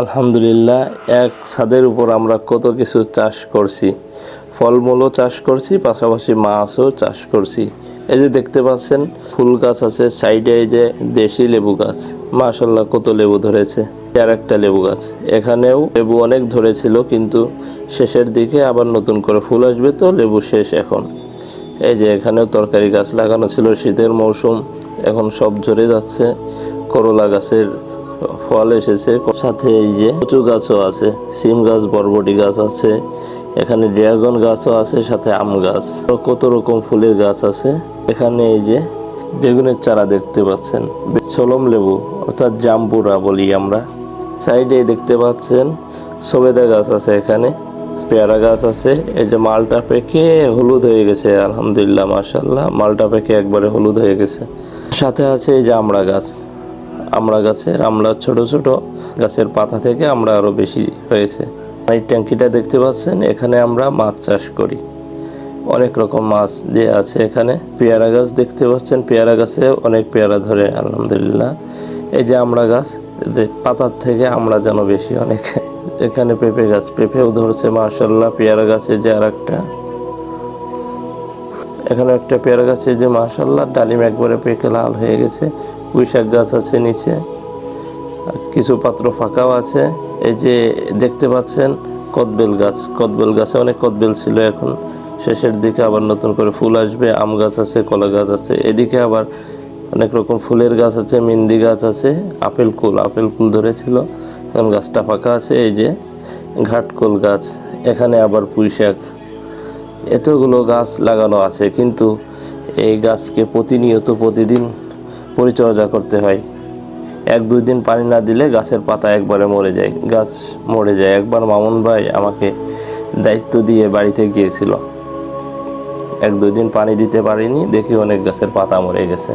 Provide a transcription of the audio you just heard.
আলহামদুলিল্লাহ, এক ছাদের উপর আমরা কত কিছু চাষ করছি। ফলমূলও চাষ করছি, পাশাপাশি মাছও চাষ করছি। এই যে দেখতে পাচ্ছেন, ফুল গাছ আছে, সাইডে এই যে দেশি লেবু গাছ। মাশাল্লাহ কত লেবু ধরেছে। আর একটা লেবু গাছ। এখানেও লেবু অনেক ধরেছিল, কিন্তু শেষের দিকে আবার নতুন করে ফুল আসবে তো, লেবু শেষ এখন। এই যে এখানেও তরকারি গাছ লাগানো ছিল, শীতের মৌসুম এখন সব ঝরে যাচ্ছে। করলা গাছের ফল এসেছে। সাথে এই যে কচু গাছও আছে সিম গাছ, বরবটি গাছ আছে, এখানে ড্রাগন গাছও আছে, সাথে আম গাছ। কত রকম ফুলের গাছ আছে। এখানে এই যে বেগুনের চারা দেখতে পাচ্ছেন সোলম লেবু, অর্থাৎ জাম্বুরা বলি আমরা। সাইডে দেখতে পাচ্ছেন, সবেদা গাছ আছে এখানে, পেয়ারা গাছ আছে। এই যে মালটা পেকে হলুদ হয়ে গেছে, আলহামদুলিল্লাহ মাশাল্লাহ মালটা পেকে একবারে হলুদ হয়ে গেছে। সাথে আছে এই যে আমড়া গাছ। আমড়া গাছের আমড়া ছোট ছোট গাছের পাতা থেকে আমরা আরও বেশি হয়েছে। এই ট্যাঙ্কিটা দেখতে পাচ্ছেন, এখানে আমরা মাছ চাষ করি। অনেক রকম মাছ যে আছে এখানে। পেয়ারা গাছ দেখতে পাচ্ছেন, পেয়ারা গাছে অনেক পেয়ারা ধরে, আলহামদুলিল্লাহ। এই যে আমড়া গাছ পাতার থেকে আমরা যেন বেশি অনেক। এখানে পেঁপে গাছ, পেঁপেও ধরছে মার্শাল্লাহ পেয়ারা গাছে যে আর একটা। এখানে একটা পেয়ারা গাছে যে মাশাল্লাহ ডালিম একবারে পেকে লাল হয়ে গেছে। পুঁই শাক গাছ আছে নিচে কিছু পাত্র ফাঁকাও আছে। এই যে দেখতে পাচ্ছেন কদবেল গাছ, কদবেল গাছে অনেক কদবেল ছিল এখন। শেষের দিকে আবার নতুন করে ফুল আসবে, আম গাছ আছে, কলা গাছ আছে। এদিকে আবার অনেক রকম ফুলের গাছ আছে মেহেন্দি গাছ আছে, আপেল কুল আপেল কুল ধরেছিল। এখন গাছটা ফাঁকা আছে, এই যে ঘাটকোল গাছ, এখানে আবার পুঁই শাক। এতগুলো গাছ লাগানো আছে, কিন্তু এই গাছকে প্রতিনিয়ত প্রতিদিন পরিচর্যা করতে হয়। এক দুই দিন পানি না দিলে গাছের পাতা একবারে মরে যায়। গাছ মরে যায়। একবার মামুন ভাই আমাকে দায়িত্ব দিয়ে বাড়িতে গিয়েছিল। এক দুই দিন পানি দিতে পারিনি, দেখি অনেক গাছের পাতা মরে গেছে।